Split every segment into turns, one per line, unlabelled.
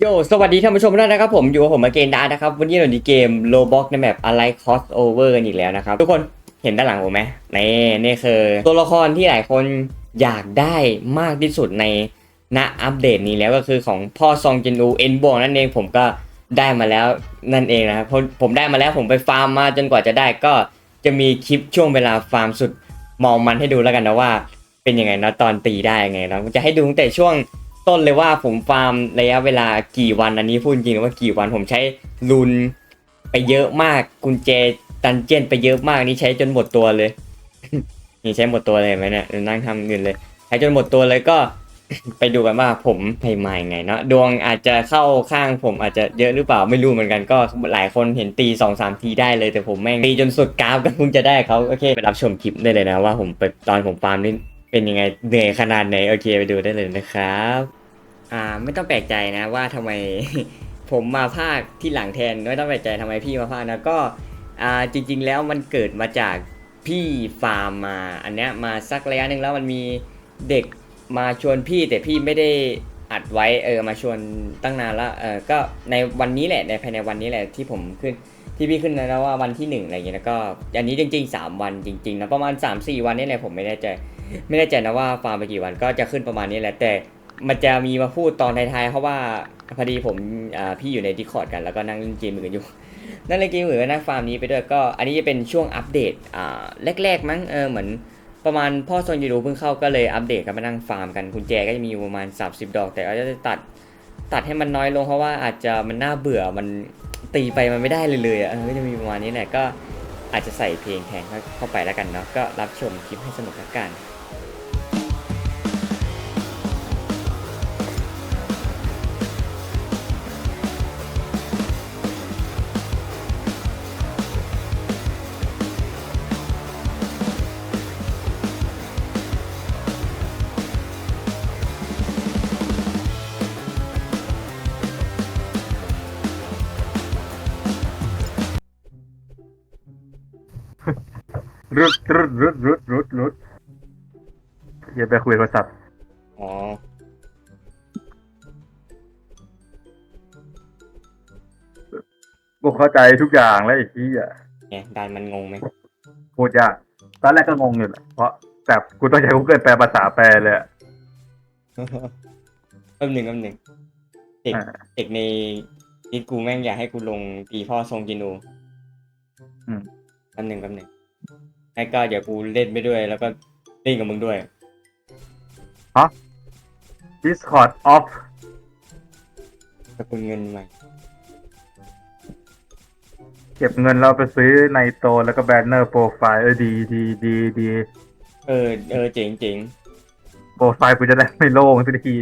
โยสวัสดีท่านผู้ชมทุกท่านนะครับผมอยู่กับผมมาเกนดานะครับ วันนี้เราดีเกมโลบ็อกในแบบอะไรคอสโอเวอร์กันอีกแล้วนะครับ ทุกคนเห็นด้านหลังผมไหมนี่นี่คือตัวละครที่หลายคนอยากได้มากที่สุดในณอัปเดตนี้แล้วก็คือของพ่อซองจินอูเอ็นบวนั่นเองผมก็ได้มาแล้วนั่นเองนะครับผมได้มาแล้วผมไปฟาร์มมาจนกว่าจะได้ก็จะมีคลิปช่วงเวลาฟาร์มสุดมองมันให้ดูแล้วกันนะว่า เป็นยังไงนะตอนตีได้ยังไงนะจะให้ดูตั้งแต่ช่วง ต้นเลยว่าผมฟาร์มระยะเวลากี่วันอันนี้พูดจริงว่ากี่วันผมใช้ลุนไปเยอะมากกุญแจดันเจียนไปเยอะมากนี่ใช้จนหมดตัวเลย นี่ใช้หมดตัวเลยไหมเนี่ยนั่งทำเงินเลยใช้จนหมดตัวเลยก็ไปดูกันว่าผมใหมายังไงเนาะดวงอาจจะเข้าข้างผมอาจจะเยอะหรือเปล่าไม่รู้เหมือนกันก็หลายคนเห็นตีสองสามทีได้เลยแต่ผมแม่งตีจนสุดกราฟก็เพิ่งจะได้เขาโอเคไปรับชมคลิปได้เลยนะว่าผมไปตอนผมฟาร์มนี่ เป็นยังไงเหนื่อยขนาดไหนโอเคไปดูได้เลยนะครับ อ่าไม่ต้องแปลกใจนะว่าทำไม ผมมาภาคที่หลังแทนไม่ต้องแปลกใจทำไมพี่มาภาคนะก็อ่าจริง ๆ แล้วมันเกิดมาจากพี่ฟาร์มมา อันเนี้ยมาสักระยะหนึ่งแล้วมันมีเด็กมาชวนพี่แต่พี่ไม่ได้อัดไว้เออมาชวนตั้งนานล้วเออก็ในวันนี้แหละในภายในวันนี้แหละที่ผมขึ้นที่พี่ขึ้นนะแล้วว่าวันที่หนึ่งอะไรอย่างเงี้ยแล้วก็อันนี้จริงๆสามวันจริงๆนะประมาณ 3 4 วันนี่แหละผมไม่แน่ใจ ไม่แน่ใจนะว่าฟาร์มไปกี่วันก็จะขึ้นประมาณนี้แหละแต่มันจะมีมาพูดตอนท้ายๆเพราะว่าพอดีผมพี่อยู่ใน Discord กันแล้วก็นั่งเล่นเกมมือกันอยู่ นั่งเล่นเกมมือกันนั่งฟาร์มนี้ไปด้วยก็ อันนี้จะเป็นช่วงอัปเดตแรกๆมั้งเออเหมือนประมาณพ่อโซนยูรูเพิ่งเข้าก็เลยอัปเดตกันมานั่งฟาร์มกันกุญแจก็จะมีอยู่ประมาณ 30 ดอก แต่ก็จะตัดตัดให้มันน้อยลงเพราะว่าอาจจะมันน่าเบื่อมันตีไปมันไม่ได้เลยเลยอะก็จะมีประมาณนี้แหละก็อาจจะใส่เพลงแทนเข้าไปแล้วกันเนาะก็รับชมคลิปให้สนุกแล้วกัน
รุดรุดรุดรุดรุดรุดอย่าไปคุยโทรศัพท์
อ๋อ
กูเข้าใจทุกอย่างแล้วไอ้ที่อะ
เนี่ยดานมันงงไหม
พูดยากตอนแรกก็งงอยู่แหละเพราะแบบกูต้องใช้ Google แปลภาษาแปลเลยอะ
แป๊บหนึ่งแป๊บหนึ่งเด็ก
อ่า
เด็กในนิดกูแม่งอยากให้กูลงตีพ่อทรงจินู
อืม
แป๊บหนึ่งแป๊บหนึ่ง ให้ก็เดี๋ยวกูเล่นไปด้วย แล้วก็เล่นกับมึงด้วย
Discord off
สกุลเงินใหม่
เก็บเงินเราไปซื้อในโตแล้วก็แบนเนอร์โปรไฟล์เออดีดีดีดี
เออเออเจ๋งเจ๋ง
โปรไฟล์กูจะได้ไม่โล่งสักที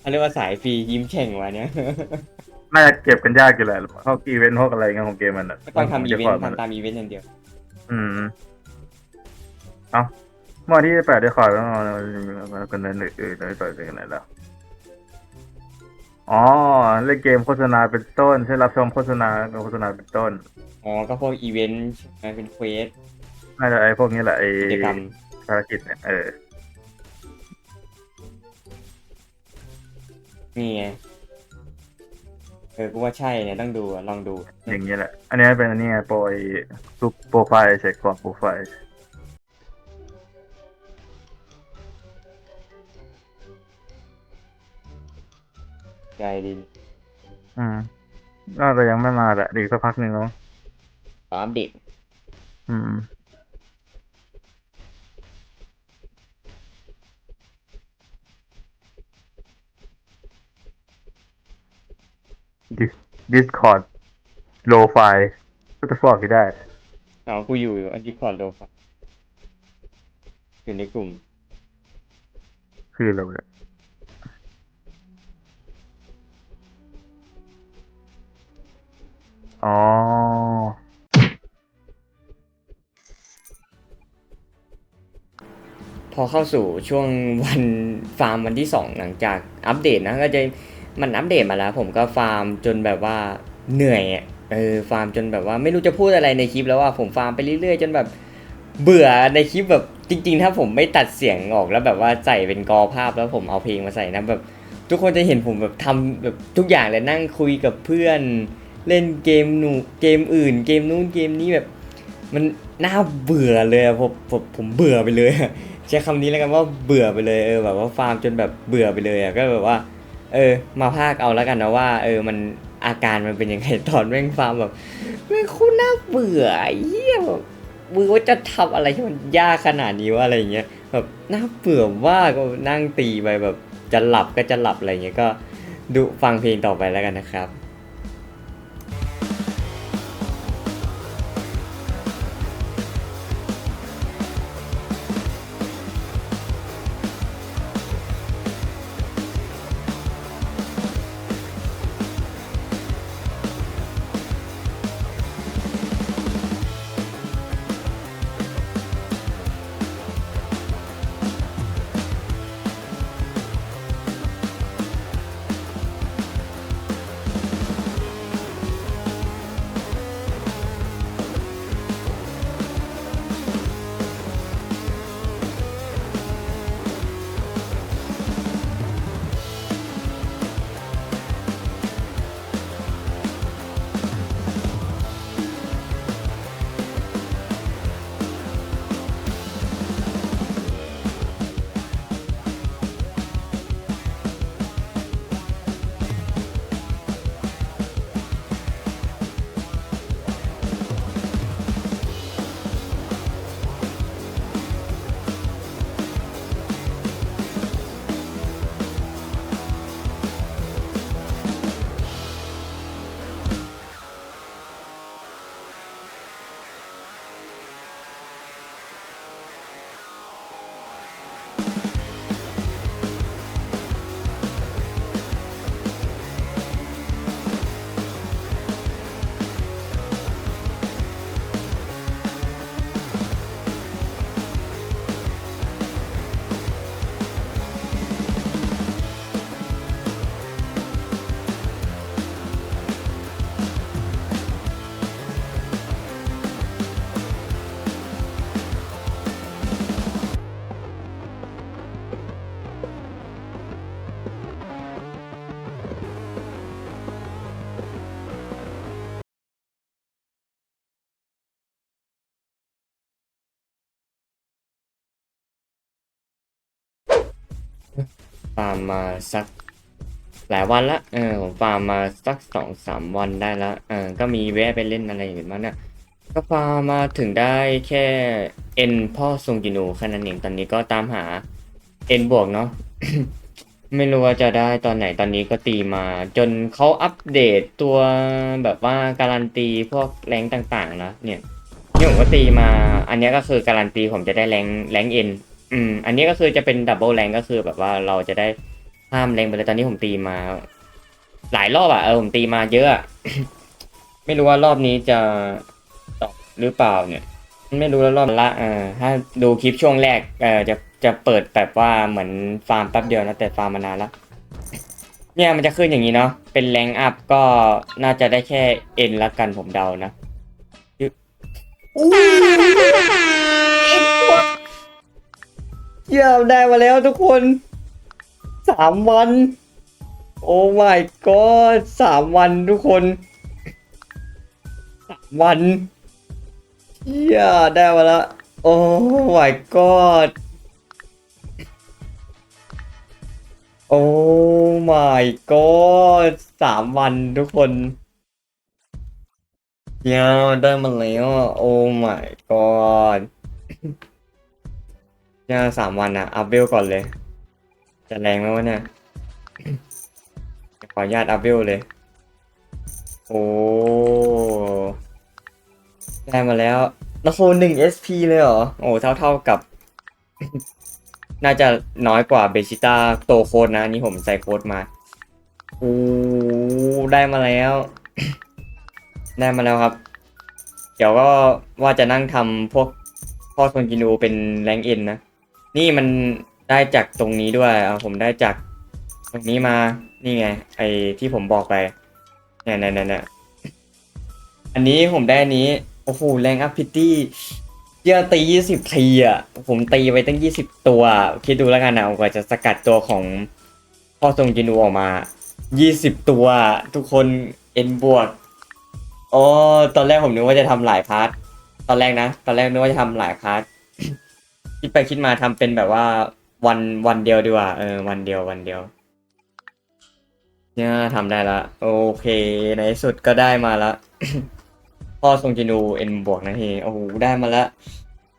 เขาเรียกว่าสายฟรียิ้มแฉ่งวะเนี่ย
น่าจะเก็บกันยากอยู่แหละพวกอีเวนต์พวกอะไรเงี้ยของเกมมันอะ
ก็ต้องทำอีเวน
Discord
ต์
มัน
ทำตามอีเวนต์อย่างเดียว
อืม เอาเมื่อวันที่แปดได้ขอแล้วมันกันเนินอื่นๆได้ต่อยไปกันไหนแล้วอ๋อเล่นเกมโฆษณาเป็นต้นใช่รับชมโฆษณาโฆษณาเป็นต้น
อ๋อก็พวกอีเวนต์ใช่ไหมเป็นเควส
น่าจะไอ้พวกนี้แหละไอ้
กิจกรรม
ภารกิจเนี่ยเออ
นี่ไงเออกูว่าใช่เนี่ยต้องดูอะลองดู
อย่างเงี้ยแหละ อันนี้เป็นอันนี้ไงโปรไอ้รูปโปรไฟล์เช็คก่อนโปรไฟล์
ใจดี
อืมน่าจะยังไม่มาแหละดีกสักพักหนึ่งเนาะ
ขออัปเดต
อืม Discord low file ก็จะฟอกได้
เอากูอยู่อยู่อันที่คอร์ดโลฟะอยู่ในกลุ่ม
คือเราเนี่ย
พอเข้าสู่ช่วงวันฟาร์มวันที่สองหลังจากอัปเดตนะก็จะมันอัปเดตมาแล้ว ผมก็ฟาร์มจนแบบว่าเหนื่อยเออฟาร์มจนแบบว่าไม่รู้จะพูดอะไรในคลิปแล้วว่าผมฟาร์มไปเรื่อยๆ จนแบบเบื่อในคลิปแบบจริง ๆ ถ้าผมไม่ตัดเสียงออกแล้วแบบว่าใส่เป็นกอภาพแล้วผมเอาเพลงมาใส่นะแบบทุกคนจะเห็นผมแบบทำแบบทุกอย่างเลยนั่งคุยกับเพื่อนเล่นเกมหนูเกมอื่น เกมนู้นเกมนี้แบบ มันน่าเบื่อเลยอะผมผมผมเบื่อไปเลย ใช้คำนี้แล้วกันว่าเบื่อไปเลยเออแบบว่าฟาร์มจนแบบเบื่อไปเลยอะก็แบบว่า เออ มาพากเอาแล้วกันนะว่า เออมันอาการมันเป็นยังไงตอนแม่งฟาร์มแบบแม่งโคตรน่าเบื่ออ้เหี้ยแบบมือว่าจะทำอะไรที่มันยากขนาดนี้วะอะไรเงี้ยแบบน่าเบื่อมาก็นั่งตีไปแบบจะหลับก็จะหลับอะไรเงี้ยก็ดูฟังเพลงต่อไปแล้วกันนะครับ ฟาร์มมาสักหลายวันละเออผมฟาร์มมาสักสองสามวันได้ละเออก็มีแวะไปเล่นอะไรอย่างอื่นบ้างเนี่ยก็ฟาร์มมาถึงได้แค่เอ็นพ่อทรงกินูแค่นั้นเองตอนนี้ก็ตามหาเอ็นบวกเนาะไม่รู้ว่าจะได้ตอนไหนตอนนี้ก็ตีมา จนเขาอัปเดตตัวแบบว่าการันตีพวกแรงต่างๆนะเนี่ยนี่ผมก็ตีมา อันนี้ก็คือการันตีผมจะได้แรงแรงเอ็น อืม อันนี้ก็คือจะเป็นดับเบิลแรงก็คือแบบว่าเราจะได้ห้ามแรงไปเลยตอนนี้ผมตีมา หลายรอบอะเออผมตีมาเยอะอะ ไม่รู้ว่ารอบนี้จะตอบหรือเปล่าเนี่ย ไม่รู้แล้วรอบละเออถ้าดูคลิปช่วงแรกเออจะจะเปิดแบบว่าเหมือนฟาร์มแป๊บเดียวนะแต่ฟาร์มมานานล้วเนี่ยมันจะขึ้นอย่างนี้เนาะเป็นแรงอัพก็น่าจะได้แค่เอ็นละกันผมเดานะ เยี่ยมได้มาแล้วทุกคนสามวัน โอ้ my god สามวันทุกคนสามวันเยี่ยได้มาแล้วโอ้ my god โอ้ my god สามวันทุกคนเยี่ยมได้มาแล้วโอ้ my god เนี่ยสามวันอะอัพเวลก่อนเลย จะแรงไหมวะเนี่ย ขออนุญาตอัพเวลเลย โอ้ได้มาแล้วล้วโคหนึ่ง SP เลยเหรอ โอ้ เท่าเท่ากับ น่าจะน้อยกว่าเบชิต้าโตโคดนะ นี่ผมใส่โคดมา โอ้ ได้มาแล้ว ได้มาแล้วครับ เดี๋ยวก็ว่าจะนั่งทำพวกพ่อซนกินูเป็นแรงเอ็นนะ นี่มันได้จากตรงนี้ด้วยเอาผมได้จากตรงนี้มานี่ไง ไอที่ผมบอกไปเนี่ยเนี่ยเนี่ยเนี่อันนี้ผมได้อันนี้โอ้โหแรงอัพพิตี้เยอะตียี่สิบทีอะผมตีไปตั้งยี่สิบตัว คิดดูแล้วกันนะกว่าจะสกัดตัวของพ่อทรงจินูออกมา20ตัว ทุกคนเอ็นบวกอ๋อตอนแรกผมนึกว่าจะทำหลายพาร์ทตอนแรกนะ ตอนแรกนึกว่าจะทำหลายพาร์ท คิดไปคิดมาทำเป็นแบบว่าวันวันเดียวดีกว่าเออวันเดียววันเดียว เนี่ยทำได้ละ โอเค ในที่สุดก็ได้มาละ พ่อทรงจินูเอ็นบวกนะทีโอ้โหได้มาละ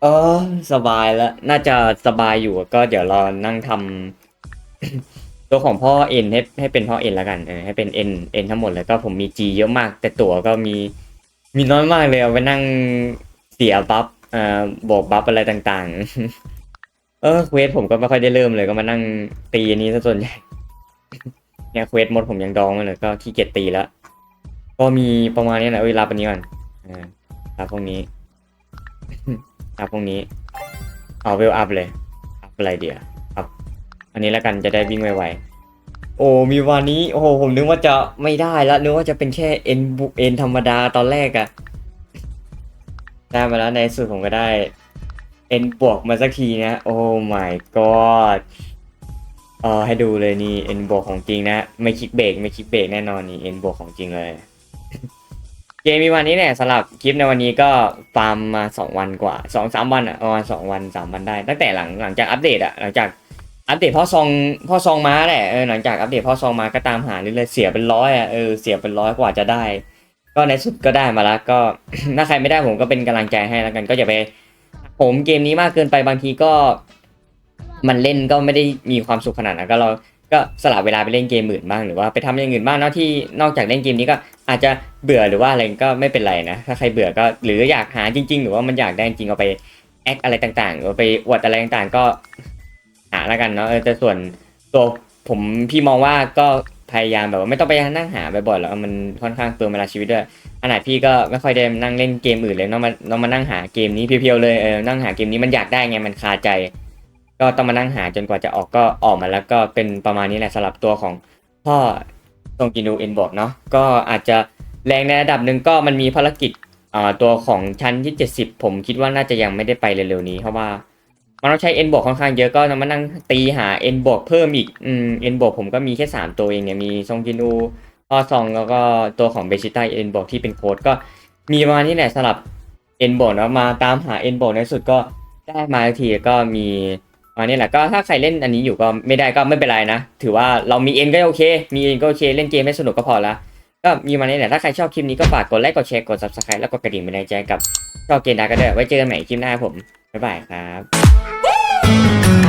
เออ สบายล้วน่าจะสบายอยู่ก็เดี๋ยวรอนั่งทำ ตัวของพ่อเอ็นให้ให้เป็นพ่อเอ็นแล้วกันเออให้เป็นเอ็นเอ็นทั้งหมดเลยก็ผมมีจีเยอะมาก แต่ตัวก็มีมีน้อยมากเลยเอาไปนั่งเสียบัฟ อ่อบอกบัฟอะไรต่างๆ เออเควสผมก็ไม่ค่อยได้เริ่มเลยก็มานั่งตีอันนี้ซะส่วนใหญ่เนี่ยเควสมดผมยังดองมาเลยก็ขี้เกียจตีแล้วก็มีประมาณนี้แหละเอ้ยรับอันนี้ก่อนอ่ารับพวกนี้รับพวกนี้ เอาเวลอัพเลยอัพอะไรเดียวอัพอันนี้แล้วกันจะได้วิ่งไวๆโอ้มีวันนี้โอ้โหผมนึกว่าจะไม่ได้ล้วนึกว่าจะเป็นแค่เอ็นบุเอ็นธรรมดาตอนแรกอะ ได้มาแล้วในสุดผมก็ได้เอ็นบวกมาสักทีนะ โอ้ my god เออให้ดูเลยนี่เอ็นบวกของจริงนะ ไม่คลิกเบรกไม่คลิกเบรกแน่นอนนี่เอ็นบวกของจริงเลย เกมมีวันนี้เนี่ยสำหรับคลิปในวันนี้ก็ฟาร์มมาสองวันกว่าสองสามวันอะประมาณสองวันสามวันได้ ตั้งแต่หลังหลังจากอัปเดตอะหลังจากอัปเดตพ่อซองพ่อซองมาแหละเออหลังจากอัปเดตพ่อซองมาก็ตามหาเรื่อยๆเสียเป็นร้อยอะเออเสียเป็นร้อยกว่าจะได้ ก็ในสุดก็ได้มาแล้วก็ถ้าใครไม่ได้ผมก็เป็นกำลังใจให้แล้วกัน ก็อย่าไปผมเกมนี้มากเกินไปบางทีก็ มันเล่นก็ไม่ได้มีความสุขขนาดนั้นก็เราก็สลับเวลาไปเล่นเกมอื่นบ้างหรือว่าไปทำอย่างอื่นบ้างเนาะที่นอกจากเล่นเกมนี้ก็อาจจะเบื่อหรือว่าอะไรก็ไม่เป็นไรนะถ้าใครเบื่อก็หรืออยากหาจริง ๆ หรือว่ามันอยากได้จริงเอาไปแอคอะไรต่างๆหรือไปอวดอะไรต่างๆ ก็หาแล้วกันเนาะแต่ส่วนตัวผมพี่มองว่าก็ พยายามแบบว่าไม่ต้องไปนั่งหาบ่อยๆแล้วมันค่อนข้างเปลืองเวลาชีวิตด้วยขนาดพี่ก็ไม่ค่อยได้นั่งเล่นเกมอื่นเลยเนาะมาเรามานั่งหาเกมนี้เพียวๆเลยเออนั่งหาเกมนี้มันอยากได้ไงมันคาใจ ก็ต้องมานั่งหาจนกว่าจะออกก็ออกมาแล้วก็เป็นประมาณนี้แหละสำหรับตัวของพ่อตรงกินูเอ็นบอกเนาะก็อาจจะแรงในระดับหนึ่งก็มันมีภารกิจอ่าตัวของชั้นที่ 70 ผมคิดว่าน่าจะยังไม่ได้ไปเร็วๆนี้เพราะว่า มันต้องใช้เอ็นบวกค่อนข้างเยอะก็ต้องมานั่งตีหาเอ็นบวกเพิ่มอีกอืมเอ็นบวกผมก็มีแค่3ตัวเองเนี่ยมีซงกินูพ่อซองแล้วก็ตัวของเบชิต้าเอ็นบวกที่เป็นโค้ดก็มีประมาณนี้แหละสำหรับเอ็นบวกเนาะมาตามหาเอ็นบวกในสุดก็ได้มาทีก็มีอันนี้แหละก็ถ้าใครเล่นอันนี้อยู่ก็ไม่ได้ก็ไม่เป็นไรนะ ถือว่าเรามีเอ็นก็โอเค มีเอ็นก็โอเค เล่นเกมให้สนุกก็พอละก็มีมานี้แหละถ้าใครชอบคลิปนี้ก็ฝากกดไลค์กดแชร์กด subscribe แล้วกดกระดิ่งเป็นกำลังใจกับชอบเกมดาก็ได้ไว้เจอกันใหม่คลิปหน้าผมบ๊ายบายครับ Thank you.